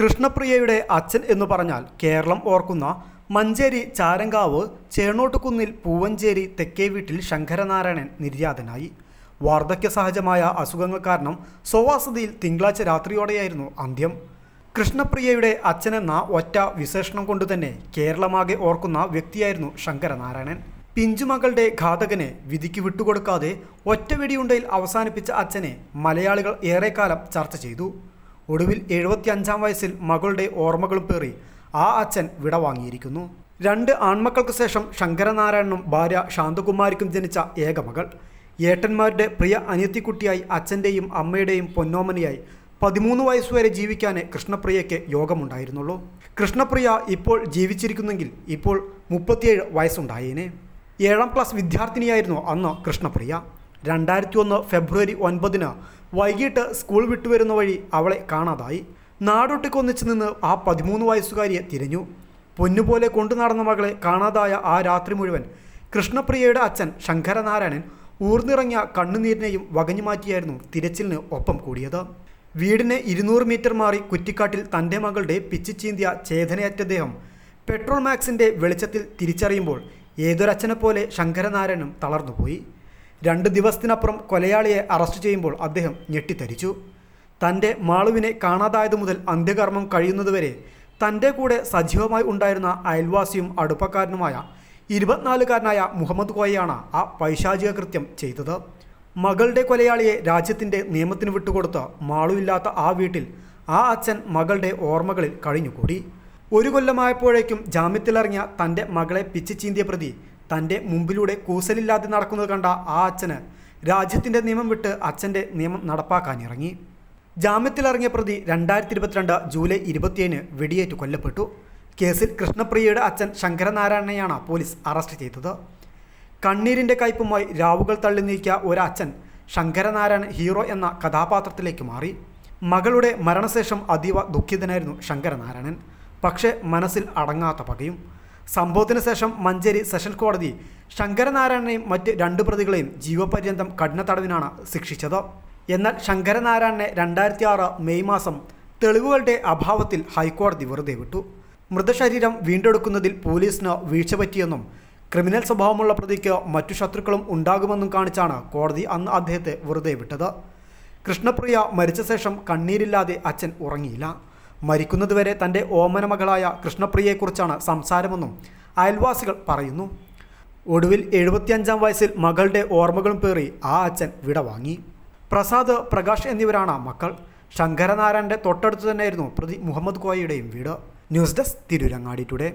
കൃഷ്ണപ്രിയയുടെ അച്ഛൻ എന്ന് പറഞ്ഞാൽ കേരളം ഓർക്കുന്ന മഞ്ചേരി ചാരങ്കാവ് ചേണോട്ടുകുന്നിൽ പൂവഞ്ചേരി തെക്കേ വീട്ടിൽ ശങ്കരനാരായണൻ നിര്യാതനായി. വാർദ്ധക്യ സഹജമായ അസുഖങ്ങൾ കാരണം സ്വവാസതിയിൽ തിങ്കളാഴ്ച രാത്രിയോടെയായിരുന്നു അന്ത്യം. കൃഷ്ണപ്രിയയുടെ അച്ഛനെന്ന ഒറ്റ വിശേഷണം കൊണ്ടുതന്നെ കേരളമാകെ ഓർക്കുന്ന വ്യക്തിയായിരുന്നു ശങ്കരനാരായണൻ. പിഞ്ചുമകളുടെ ഘാതകനെ വിധിക്ക് വിട്ടുകൊടുക്കാതെ ഒറ്റ വെടിയുണ്ടയിൽ അവസാനിപ്പിച്ച അച്ഛനെ മലയാളികൾ ഏറെക്കാലം ചർച്ച ചെയ്തു. ഒടുവിൽ എഴുപത്തിയഞ്ചാം വയസ്സിൽ മകളുടെ ഓർമ്മകളും പേറി ആ അച്ഛൻ വിടവാങ്ങിയിരിക്കുന്നു രണ്ട് ആൺമക്കൾക്ക് ശേഷം ശങ്കരനാരായണനും ഭാര്യ ശാന്തകുമാരിക്കും ജനിച്ച ഏകമകൾ ഏട്ടന്മാരുടെ പ്രിയ അനിയത്തിക്കുട്ടിയായി അച്ഛന്റെയും അമ്മയുടെയും പൊന്നോമനയായി പതിമൂന്ന് വയസ്സുവരെ ജീവിക്കാനേ കൃഷ്ണപ്രിയയ്ക്ക് യോഗമുണ്ടായിരുന്നുള്ളൂ. കൃഷ്ണപ്രിയ ഇപ്പോൾ ജീവിച്ചിരിക്കുന്നെങ്കിൽ ഇപ്പോൾ മുപ്പത്തിയേഴ് വയസ്സുണ്ടായേനെ. ഏഴാം ക്ലാസ് വിദ്യാർത്ഥിനിയായിരുന്നു അന്ന് കൃഷ്ണപ്രിയ. രണ്ടായിരത്തി ഒന്ന് ഫെബ്രുവരി ഒൻപതിന് വൈകിട്ട് സ്കൂൾ വിട്ടുവരുന്ന വഴി അവളെ കാണാതായി. നാടൊട്ടിക്കൊന്നിച്ച് നിന്ന് ആ പതിമൂന്ന് വയസ്സുകാരിയെ തിരഞ്ഞു. പൊന്നുപോലെ കൊണ്ടു നടന്ന മകളെ കാണാതായ ആ രാത്രി മുഴുവൻ കൃഷ്ണപ്രിയയുടെ അച്ഛൻ ശങ്കരനാരായണൻ ഊർന്നിറങ്ങിയ കണ്ണുനീരിനെയും വകഞ്ഞു മാറ്റിയായിരുന്നു തിരച്ചിലിന് ഒപ്പം കൂടിയത്. വീടിന് ഇരുന്നൂറ് മീറ്റർ മാറി കുറ്റിക്കാട്ടിൽ തന്റെ മകളുടെ പിച്ചിച്ചീന്തിയ ചേതനയറ്റ ദേഹം പെട്രോൾ മാക്സിന്റെ വെളിച്ചത്തിൽ തിരിച്ചറിയുമ്പോൾ ഏതൊരച്ഛനെ പോലെ ശങ്കരനാരായണനും തളർന്നുപോയി. രണ്ട് ദിവസത്തിനപ്പുറം കൊലയാളിയെ അറസ്റ്റ് ചെയ്യുമ്പോൾ അദ്ദേഹം ഞെട്ടിത്തരിച്ചു. തന്റെ മാളുവിനെ കാണാതായതു മുതൽ അന്ത്യകർമ്മം കഴിയുന്നതുവരെ തന്റെ കൂടെ സജീവമായി ഉണ്ടായിരുന്ന അയൽവാസിയും അടുപ്പക്കാരനുമായ ഇരുപത്തിനാലുകാരനായ മുഹമ്മദ് കോയയാണ് ആ പൈശാചിക കൃത്യം ചെയ്തത്. മകളുടെ കൊലയാളിയെ രാജ്യത്തിന്റെ നിയമത്തിന് വിട്ടുകൊടുത്ത് മാളുവില്ലാത്ത ആ വീട്ടിൽ ആ അച്ഛൻ മകളുടെ ഓർമ്മകളിൽ കഴിഞ്ഞുകൂടി. ഒരു കൊല്ലമായപ്പോഴേക്കും ജാമ്യത്തിലിറങ്ങിയ തന്റെ മകളെ പിച്ചു ചീന്തിയ പ്രതി തന്റെ മുമ്പിലൂടെ കൂസലില്ലാതെ നടക്കുന്നത് കണ്ട ആ അച്ഛന് രാജ്യത്തിന്റെ നിയമം വിട്ട് അച്ഛന്റെ നിയമം നടപ്പാക്കാനിറങ്ങി. ജാമ്യത്തിലിറങ്ങിയ പ്രതി രണ്ടായിരത്തി ഇരുപത്തിരണ്ട് ജൂലൈ ഇരുപത്തിയേഴിന് വെടിയേറ്റ് കൊല്ലപ്പെട്ടു. കേസിൽ കൃഷ്ണപ്രിയയുടെ അച്ഛൻ ശങ്കരനാരായണനെയാണ് പോലീസ് അറസ്റ്റ് ചെയ്തത്. കണ്ണീരിന്റെ കയ്പുമായി രാവുകൾ തള്ളി നീക്കിയ ഒരച്ഛൻ ശങ്കരനാരായണൻ ഹീറോ എന്ന കഥാപാത്രത്തിലേക്ക് മാറി. മകളുടെ മരണശേഷം അതീവ ദുഃഖിതനായിരുന്നു ശങ്കരനാരായണൻ. പക്ഷേ മനസ്സിൽ അടങ്ങാത്ത പകയും സംഭവത്തിന് ശേഷം മഞ്ചേരി സെഷൻ കോടതി ശങ്കരനാരായണനെയും മറ്റ് രണ്ട് പ്രതികളെയും ജീവപര്യന്തം കഠിന തടവിനാണ് ശിക്ഷിച്ചത്. എന്നാൽ ശങ്കരനാരായണനെ രണ്ടായിരത്തി ആറ് മെയ് മാസം തെളിവുകളുടെ അഭാവത്തിൽ ഹൈക്കോടതി വെറുതെ വിട്ടു. മൃതശരീരം വീണ്ടെടുക്കുന്നതിൽ പോലീസിന് വീഴ്ച പറ്റിയെന്നും ക്രിമിനൽ സ്വഭാവമുള്ള പ്രതിക്ക് മറ്റു ശത്രുക്കളും ഉണ്ടാകുമെന്നും കാണിച്ചാണ് കോടതി അന്ന് അദ്ദേഹത്തെ വെറുതെ വിട്ടത്. കൃഷ്ണപ്രിയ മരിച്ച ശേഷം കണ്ണീരില്ലാതെ അച്ഛൻ ഉറങ്ങിയില്ല. മരിക്കുന്നതുവരെ തന്റെ ഓമന മകളായ കൃഷ്ണപ്രിയയെക്കുറിച്ചാണ് സംസാരമെന്നും അയൽവാസികൾ പറയുന്നു. ഒടുവിൽ എഴുപത്തിയഞ്ചാം വയസ്സിൽ മകളുടെ ഓർമ്മകളും പേറി ആ അച്ഛൻ വിടവാങ്ങി പ്രസാദ് പ്രകാശ് എന്നിവരാണ് മക്കൾ. ശങ്കരനാരായണന്റെ തൊട്ടടുത്ത് തന്നെയായിരുന്നു പ്രതി മുഹമ്മദ് കോയയുടെയും വീട്. News desk Tirurangadi today.